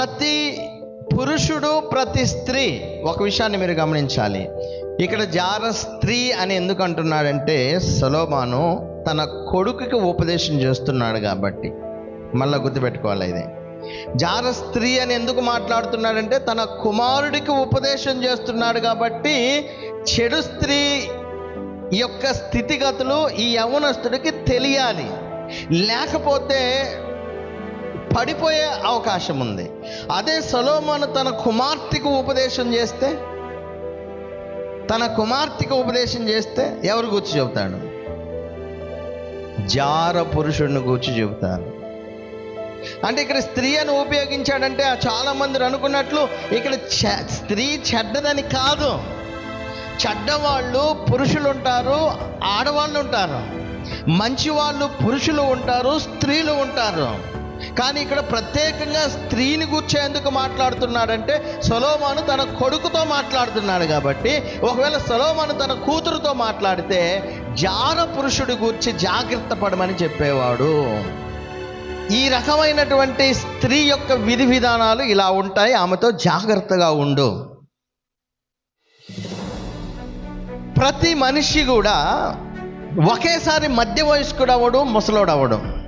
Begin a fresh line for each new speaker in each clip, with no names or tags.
ప్రతి పురుషుడు ప్రతి స్త్రీ ఒక విషయాన్ని మీరు గమనించాలి. ఇక్కడ జార స్త్రీ అని ఎందుకు అంటున్నాడంటే సలోమాను తన కొడుకుకి ఉపదేశం చేస్తున్నాడు కాబట్టి. మళ్ళీ గుర్తుపెట్టుకోవాలి ఇది. జార స్త్రీ అని ఎందుకు మాట్లాడుతున్నాడంటే తన కుమారుడికి ఉపదేశం చేస్తున్నాడు కాబట్టి చెడు స్త్రీ యొక్క స్థితిగతులు ఈ యవనస్తుడికి తెలియాలి. లేకపోతే పడిపోయే అవకాశం ఉంది. అదే సొలోమోను తన కుమార్తెకు ఉపదేశం చేస్తే తన కుమార్తెకు ఉపదేశం చేస్తే ఎవరు గుర్చి చెబుతాడు? జార పురుషుడిని గుర్చి చెబుతారు అంటే ఇక్కడ స్త్రీ అని ఉపయోగించాడంటే చాలా మంది అనుకున్నట్లు ఇక్కడ స్త్రీ చెడ్డదని కాదు. చెడ్డవాళ్ళు పురుషులు ఉంటారు ఆడవాళ్ళు ఉంటారు మంచి వాళ్ళు పురుషులు ఉంటారు స్త్రీలు ఉంటారు. కానీ ఇక్కడ ప్రత్యేకంగా స్త్రీని కూర్చేందుకు మాట్లాడుతున్నాడంటే సొలోమాను తన కొడుకుతో మాట్లాడుతున్నాడు కాబట్టి ఒకవేళ సొలోమాను తన కూతురుతో మాట్లాడితే జార పురుషుడి గూర్చి జాగ్రత్త పడమని చెప్పేవాడు. ఈ రకమైనటువంటి స్త్రీ యొక్క విధి విధానాలు ఇలా ఉంటాయి ఆమెతో జాగ్రత్తగా ఉండు. ప్రతి మనిషి కూడా ఒకేసారి మధ్య వయస్కుడు అవ్వడం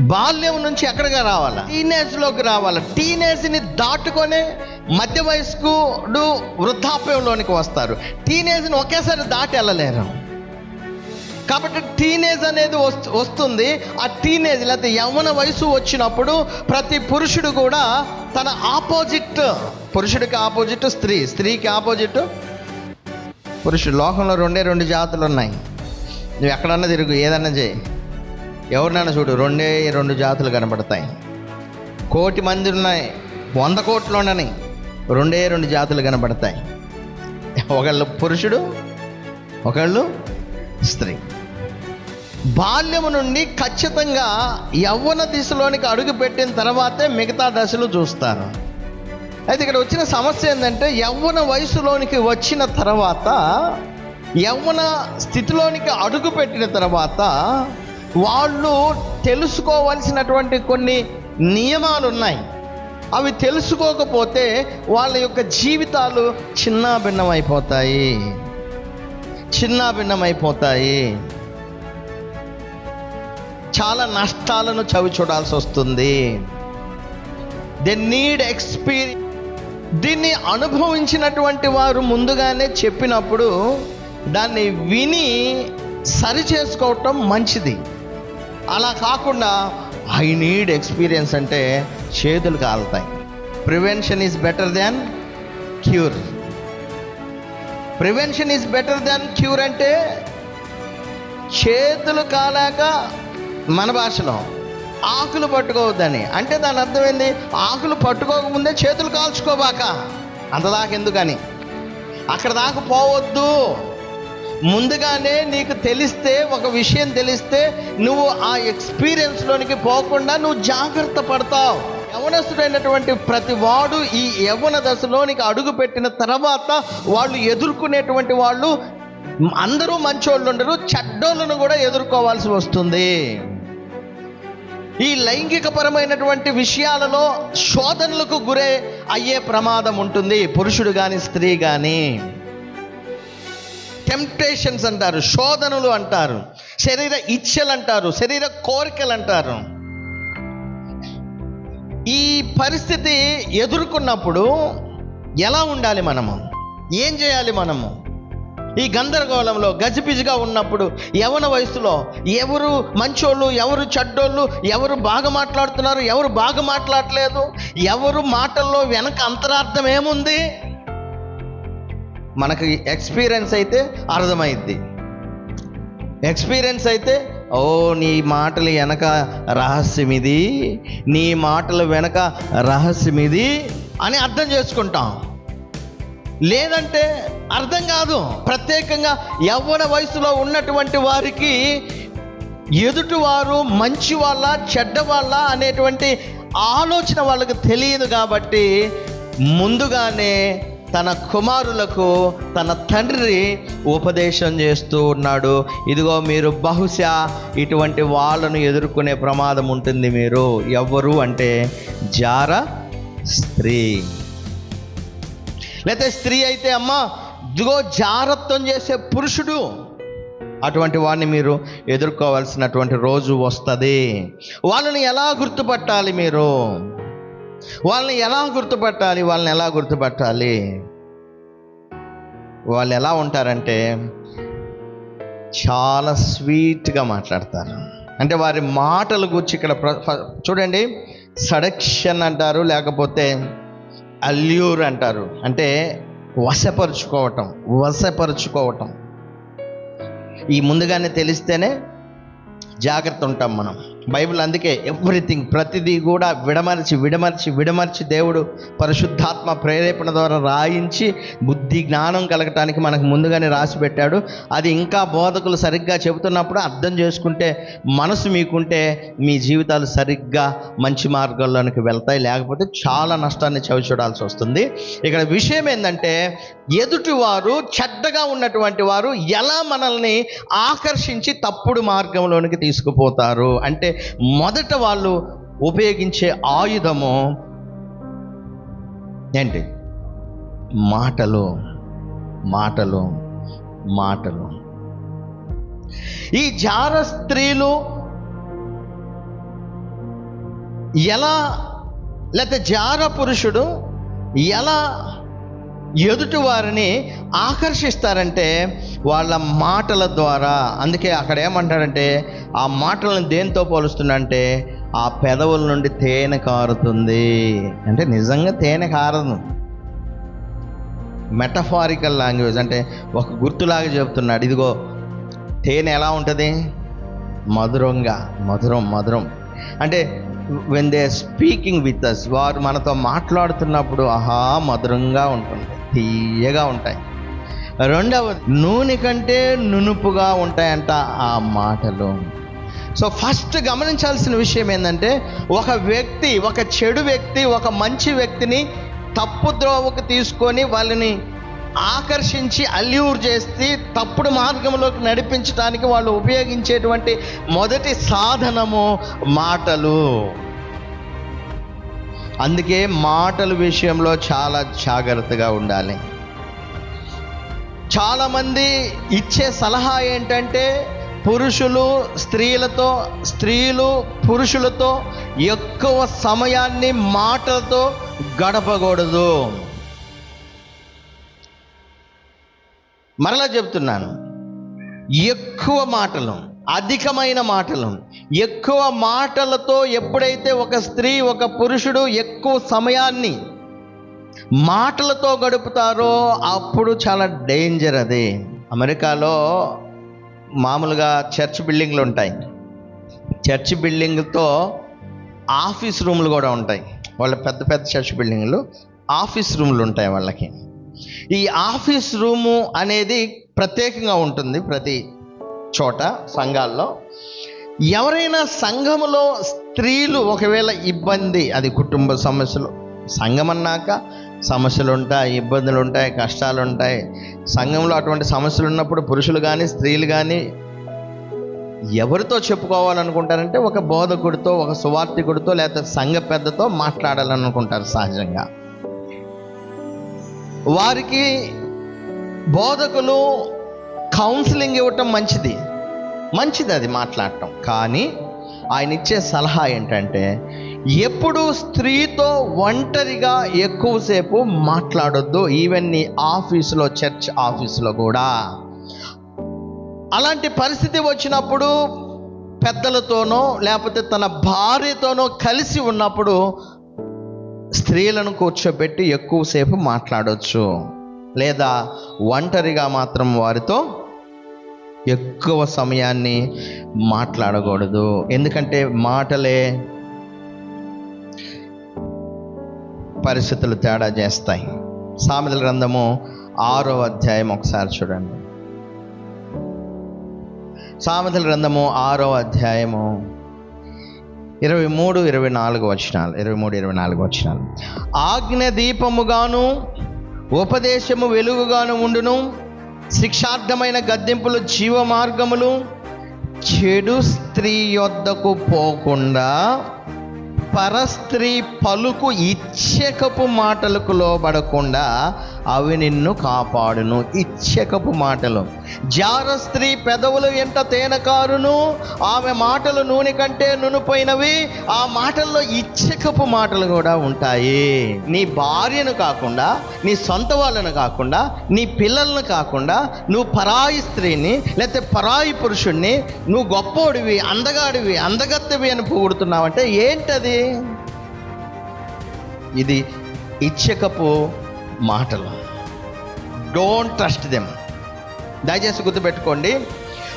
బాల్యం నుంచి ఎక్కడికి రావాలా? టీనేజ్లోకి రావాలా? టీనేజ్ని దాటుకొనే మధ్య వయస్కుడు వృద్ధాప్యంలోనికి వస్తారు. టీనేజ్ని ఒకేసారి దాటి వెళ్ళలేరు. కాబట్టి టీనేజ్ అనేది వస్తు- వస్తుంది. ఆ టీనేజ్ లేకపోతే యవ్వన వయసు వచ్చినప్పుడు ప్రతి పురుషుడు కూడా తన ఆపోజిట్ పురుషుడికి ఆపోజిట్ స్త్రీ స్త్రీకి ఆపోజిట్ పురుషుడు లోకంలో రెండే రెండు జాతులు ఉన్నాయి నువ్వు ఎక్కడన్నా తిరుగు ఏదన్నా చేయి. ఎవరినైనా చూడు రెండే రెండు జాతులు కనబడతాయి కోటి మంది ఉన్నాయి వంద కోట్లు ఉండని రెండే రెండు జాతులు కనబడతాయి ఒకళ్ళు పురుషుడు ఒకళ్ళు స్త్రీ. బాల్యము నుండి ఖచ్చితంగా యవ్వన దిశలోనికి అడుగు పెట్టిన తర్వాతే మిగతా దశలు చూస్తారు. అయితే ఇక్కడ వచ్చిన సమస్య ఏంటంటే యవ్వన వయసులోనికి వచ్చిన తర్వాత యవ్వన స్థితిలోనికి అడుగు పెట్టిన తర్వాత వాళ్ళు తెలుసుకోవలసినటువంటి కొన్ని నియమాలు ఉన్నాయి అవి తెలుసుకోకపోతే వాళ్ళ యొక్క జీవితాలు చిన్నాభిన్నమైపోతాయి. చిన్నాభిన్నమైపోతాయి. చాలా నష్టాలను చవి చూడాల్సి వస్తుంది. దే నీడ్ ఎక్స్పీరియన్స్ దీన్ని అనుభవించినటువంటి వారు ముందుగానే చెప్పినప్పుడు దాన్ని విని సరి చేసుకోవటం మంచిది. అలా కాకుండా ఐ నీడ్ ఎక్స్పీరియన్స్ అంటే చేతులు కాలుతాయి. Prevention is better than cure prevention is better than cure అంటే చేతులు కాలాక మన భాషలో ఆకులు పట్టుకోవద్దని. అంటే దాని అర్థం ఏంది? ఆకులు పట్టుకోకముందే చేతులు కాల్చుకోబాక. అంతదాకా ఎందుకని? అక్కడ దాకా పోవద్దు. ముందుగానే నీకు తెలిస్తే ఒక విషయం తెలిస్తే నువ్వు ఆ ఎక్స్పీరియన్స్లోనికి పోకుండా నువ్వు జాగ్రత్త పడతావు. యవనస్తుడైనటువంటి ప్రతి వాడు ఈ యవన దశలోనికి అడుగు పెట్టిన తర్వాత వాళ్ళు ఎదుర్కొనేటువంటి వాళ్ళు అందరూ మంచోళ్ళు ఉండరు చెడ్డోళ్ళను కూడా ఎదుర్కోవాల్సి వస్తుంది. ఈ లైంగిక పరమైనటువంటి విషయాలలో శోధనలకు గురే అయ్యే ప్రమాదం ఉంటుంది పురుషుడు కానీ స్త్రీ కానీ టెంప్టేషన్స్ అంటారు శోధనలు అంటారు శరీర ఇచ్చలు అంటారు శరీర కోరికలు అంటారు. ఈ పరిస్థితి ఎదుర్కొన్నప్పుడు ఎలా ఉండాలి మనము? ఏం చేయాలి మనము? ఈ గందరగోళంలో గజిబిజిగా ఉన్నప్పుడు యవన వయసులో ఎవరు మంచోళ్ళు ఎవరు చెడ్డోళ్ళు ఎవరు బాగా మాట్లాడుతున్నారు ఎవరు బాగా మాట్లాడలేదు ఎవరు మాటల్లో వెనక అంతరార్థం ఏముంది? మనకి ఎక్స్పీరియన్స్ అయితే అర్థమైద్ది. ఎక్స్పీరియన్స్ అయితే ఓ నీ మాటలు వెనక రహస్యం ఇది నీ మాటల వెనక రహస్యం ఇది అని అర్థం చేసుకుంటాం. లేదంటే అర్థం కాదు. ప్రత్యేకంగా యవ్వన వయసులో ఉన్నటువంటి వారికి ఎదుటివారు మంచి వాళ్ళ చెడ్డ వాళ్ళ అనేటువంటి ఆలోచన వాళ్ళకి తెలియదు కాబట్టి ముందుగానే తన కుమారులకు తన తండ్రి ఉపదేశం చేస్తూ ఉన్నాడు. ఇదిగో మీరు బహుశా ఇటువంటి వాళ్ళను ఎదుర్కొనే ప్రమాదం ఉంటుంది మీరు. ఎవరు అంటే జార స్త్రీ. లేకపోతే స్త్రీ అయితే అమ్మ ఇదిగో జారత్వం చేసే పురుషుడు. అటువంటి వాడిని మీరు ఎదుర్కోవాల్సినటువంటి రోజు వస్తుంది. వాళ్ళని ఎలా గుర్తుపట్టాలి మీరు? వాళ్ళని ఎలా గుర్తుపట్టాలి? వాళ్ళని ఎలా గుర్తుపట్టాలి? వాళ్ళు ఎలా ఉంటారంటే చాలా స్వీట్గా మాట్లాడతారు. అంటే వారి మాటల గురించి ఇక్కడ చూడండి. సడక్షన్ అంటారు లేకపోతే అల్యూర్ అంటారు. అంటే వశపరుచుకోవటం వశపరుచుకోవటం. ఈ ముందుగానే తెలిస్తేనే జాగ్రత్త ఉంటాం మనం. బైబిల్ అందుకే ఎవ్రీథింగ్ ప్రతిదీ కూడా విడమర్చి విడమర్చి విడమర్చి దేవుడు పరిశుద్ధాత్మ ప్రేరేపణ ద్వారా రాయించి బుద్ధి జ్ఞానం కలగటానికి మనకు ముందుగానే రాసి పెట్టాడు అది ఇంకా బోధకులు సరిగ్గా చెబుతున్నప్పుడు అర్థం చేసుకుంటే మనసు మీకుంటే మీ జీవితాలు సరిగ్గా మంచి మార్గంలోనికి వెళ్తాయి. లేకపోతే చాలా నష్టాన్ని చవి చూడాల్సి వస్తుంది. ఇక్కడ విషయం ఏంటంటే ఎదుటివారు చెడ్డగా ఉన్నటువంటి వారు ఎలా మనల్ని ఆకర్షించి తప్పుడు మార్గంలోనికి తీసుకుపోతారు? అంటే మొదట వాళ్ళు ఉపయోగించే ఆయుధము ఏంటి? మాటలు మాటలు మాటలు. ఈ జార స్త్రీలు ఎలా లేకపోతే జార పురుషుడు ఎలా ఎదుటి వారిని ఆకర్షిస్తారంటే వాళ్ళ మాటల ద్వారా. అందుకే అక్కడ ఏమంటాడంటే ఆ మాటలను దేంతో పోలుస్తుందంటే ఆ పెదవుల నుండి తేనె కారుతుంది. అంటే నిజంగా తేనె కారదు. మెటఫారికల్ లాంగ్వేజ్ అంటే ఒక గుర్తులాగా చెప్తున్నాడు. ఇదిగో తేనె ఎలా ఉంటుంది? మధురంగా మధురం మధురం. అంటే when they speaking with us వారు మనతో మాట్లాడుతున్నప్పుడు ఆహా మధురంగా ఉంటుంది తీయగా ఉంటాయి. రెండవ నూనె కంటే నునుపుగా ఉంటాయంట ఆ మాటలు. సో ఫస్ట్ గమనించాల్సిన విషయం ఏంటంటే ఒక వ్యక్తి ఒక చెడు వ్యక్తి ఒక మంచి వ్యక్తిని తప్పు ద్రోవకు తీసుకొని వాళ్ళని ఆకర్షించి అల్యూర్ చేసి తప్పుడు మార్గంలోకి నడిపించడానికి వాళ్ళు ఉపయోగించేటువంటి మొదటి సాధనము మాటలు. అందుకే మాటల విషయంలో చాలా జాగ్రత్తగా ఉండాలి. చాలామంది ఇచ్చే సలహా ఏంటంటే పురుషులు స్త్రీలతో స్త్రీలు పురుషులతో ఎక్కువ సమయాన్ని మాటలతో గడపకూడదు. మరలా చెప్తున్నాను. ఎక్కువ మాటలు అధికమైన మాటలు ఎక్కువ మాటలతో ఎప్పుడైతే ఒక స్త్రీ ఒక పురుషుడు ఎక్కువ సమయాన్ని మాటలతో గడుపుతారో అప్పుడు చాలా డేంజర్ అది. అమెరికాలో మామూలుగా చర్చ్ బిల్డింగ్లు ఉంటాయి. చర్చ్ బిల్డింగ్తో ఆఫీస్ రూమ్లు కూడా ఉంటాయి. వాళ్ళ పెద్ద పెద్ద చర్చ్ బిల్డింగ్లు ఆఫీస్ రూమ్లు ఉంటాయి వాళ్ళకి. ఈ ఆఫీస్ రూము అనేది ప్రత్యేకంగా ఉంటుంది ప్రతి చోట సంఘాల్లో. ఎవరైనా సంఘములో స్త్రీలు ఒకవేళ ఇబ్బంది అది కుటుంబ సమస్యలు సంఘం అన్నాక సమస్యలు ఉంటాయి ఇబ్బందులు ఉంటాయి కష్టాలు ఉంటాయి సంఘంలో అటువంటి సమస్యలు ఉన్నప్పుడు పురుషులు కానీ స్త్రీలు కానీ ఎవరితో చెప్పుకోవాలనుకుంటారంటే ఒక బోధకుడితో ఒక సువార్థికుడితో లేకపోతే సంఘ పెద్దతో మాట్లాడాలనుకుంటారు సహజంగా. వారికి బోధకులు కౌన్సిలింగ్ ఇవ్వటం మంచిది. మంచిది అది మాట్లాడటం. కానీ ఆయన ఇచ్చే సలహా ఏంటంటే ఎప్పుడు స్త్రీతో ఒంటరిగా ఎక్కువసేపు మాట్లాడొద్దు ఈవెన్ నీ ఆఫీసులో చర్చ్ ఆఫీసులో కూడా. అలాంటి పరిస్థితి వచ్చినప్పుడు పెద్దలతోనో లేకపోతే తన భార్యతోనో కలిసి ఉన్నప్పుడు స్త్రీలను కూర్చోబెట్టి ఎక్కువసేపు మాట్లాడవచ్చు లేదా ఒంటరిగా మాత్రం వారితో ఎక్కువ సమయాన్ని మాట్లాడకూడదు. ఎందుకంటే మాటలే పరిస్థితులు తేడా చేస్తాయి. సామెతల గ్రంథము ఆరో అధ్యాయం ఒకసారి చూడండి. సామెతల గ్రంథము ఆరో అధ్యాయము ఇరవై మూడు ఇరవై నాలుగు వచనాలు. ఇరవై మూడు ఇరవై నాలుగు వచనాలు. ఆజ్ఞ దీపముగాను ఉపదేశము వెలుగుగాను ఉండును. శిక్షార్థమైన గద్దెంపులు జీవ మార్గములు చెడు స్త్రీ యొద్దకు పోకుండా పరస్త్రీ పలుకు ఇచ్చకపు మాటలకు లోబడకుండా అవి నిన్ను కాపాడును. ఇచ్చకపు మాటలు. జార స్త్రీ పెదవులు ఎంట తేనకారును? ఆమె మాటలు నూనె కంటే నునుపోయినవి ఆ మాటల్లో ఇచ్చకపు మాటలు కూడా ఉంటాయి. నీ భార్యను కాకుండా నీ సొంత వాళ్ళను కాకుండా నీ పిల్లలను కాకుండా నువ్వు పరాయి స్త్రీని లేకపోతే పరాయి పురుషుణ్ణి నువ్వు గొప్పోడివి అందగాడివి అందగత్తవి అని పొగుడుతున్నావంటే ఏంటది? ఇది ఇచ్చకపు మాటలు. డోంట్ ట్రస్ట్ దెమ్ దయచేసి గుర్తుపెట్టుకోండి.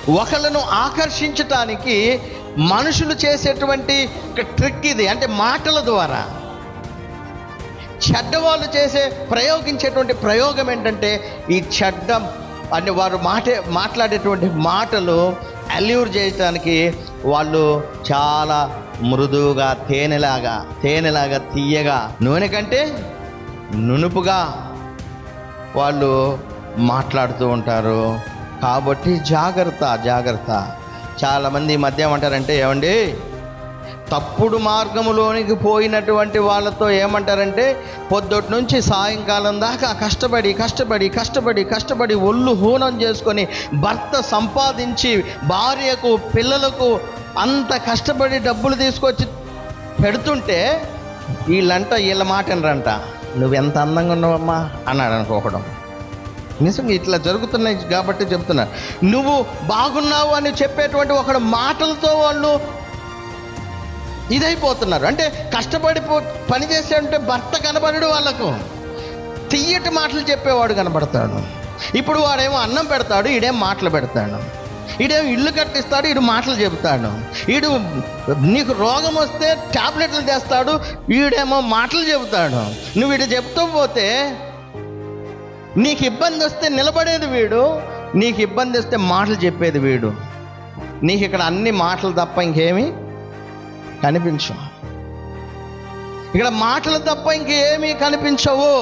ఒకళ్ళను ఆకర్షించటానికి మనుషులు చేసేటువంటి ఒక ట్రిక్ ఇది అంటే మాటల ద్వారా. చెడ్డవాళ్ళు చేసే ప్రయోగించేటువంటి ప్రయోగం ఏంటంటే ఈ చెడ్డ అంటే వారు మాటే మాట్లాడేటువంటి మాటలు అల్యూర్ చేయటానికి వాళ్ళు చాలా మృదువుగా తేనెలాగా తేనెలాగా తీయగా నూనె కంటే నునుపుగా వాళ్ళు మాట్లాడుతూ ఉంటారు. కాబట్టి జాగ్రత్త జాగ్రత్త. చాలామంది ఈ మధ్య ఏమంటారంటే ఏమండి? తప్పుడు మార్గములోనికి పోయినటువంటి వాళ్ళతో ఏమంటారంటే పొద్దుటి నుంచి సాయంకాలం దాకా కష్టపడి కష్టపడి కష్టపడి కష్టపడి ఒళ్ళు హూనం చేసుకొని భర్త సంపాదించి భార్యకు పిల్లలకు అంత కష్టపడి డబ్బులు తీసుకొచ్చి పెడుతుంటే వీళ్ళంట వీళ్ళ మాటనరంట. నువ్వెంత అందంగా ఉన్నావమ్మా? అన్నాడు అనుకోకడం నిజంగా ఇట్లా జరుగుతున్నాయి కాబట్టి చెప్తున్నా. నువ్వు బాగున్నావు అని చెప్పేటువంటి ఒకడు మాటలతో వాళ్ళు ఇదైపోతున్నారు. అంటే కష్టపడి పో- పని చేసేంటే భర్త కనబడడు వాళ్ళకు. తీయటి మాటలు చెప్పేవాడు కనబడతాడు. ఇప్పుడు వాడేమో అన్నం పెడతాడు ఈడేం మాటలు పెడతాడు. ఈడేం ఇల్లు కట్టిస్తాడు ఈడు మాటలు చెబుతాడు. ఈడు నీకు రోగం వస్తే టాబ్లెట్లు తెస్తాడు ఈడేమో మాటలు చెబుతాడు. నువ్వు ఇటు చెప్తూ పోతే నీకు ఇబ్బంది వస్తే నిలబడేది వీడు నీకు ఇబ్బంది వస్తే మాటలు చెప్పేది వీడు. నీకు ఇక్కడ అన్ని మాటలు తప్ప ఇంకేమీ కనిపించు ఇక్కడ మాటలు తప్ప ఇంకేమీ కనిపించవు.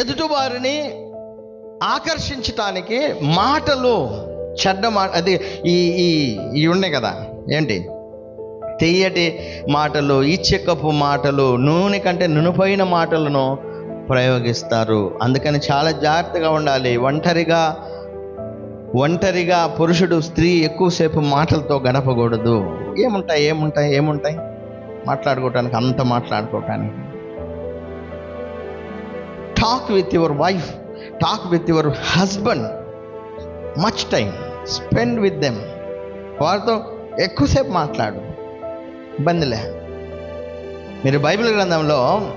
ఎదుటి వారిని ఆకర్షించటానికి మాటలు చెడ్డ మాట అది ఈ ఈ ఇవి ఉన్నాయి కదా ఏంటి? తెయ్యటి మాటలు ఇచ్చెక్కపు మాటలు నూనె కంటే నునుపైన మాటలను ప్రయోగిస్తారు. అందుకని చాలా జాగ్రత్తగా ఉండాలి. ఒంటరిగా ఒంటరిగా పురుషుడు స్త్రీ ఎక్కువసేపు మాటలతో గడపకూడదు. ఏముంటాయి ఏముంటాయి ఏముంటాయి? మాట్లాడుకోవటానికి అంత మాట్లాడుకోవటానికి. Talk with your wife talk with your husband much time spend with them వారితో ఎక్కువసేపు మాట్లాడు. ఇబ్బందిలే. మీరు బైబిల్ గ్రంథంలో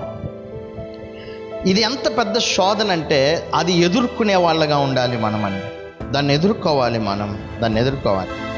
ఇది ఎంత పెద్ద శోధన అంటే అది ఎదుర్కొనే వాళ్ళగా ఉండాలి మనమని. దాన్ని ఎదుర్కోవాలి మనం. దాన్ని ఎదుర్కోవాలి.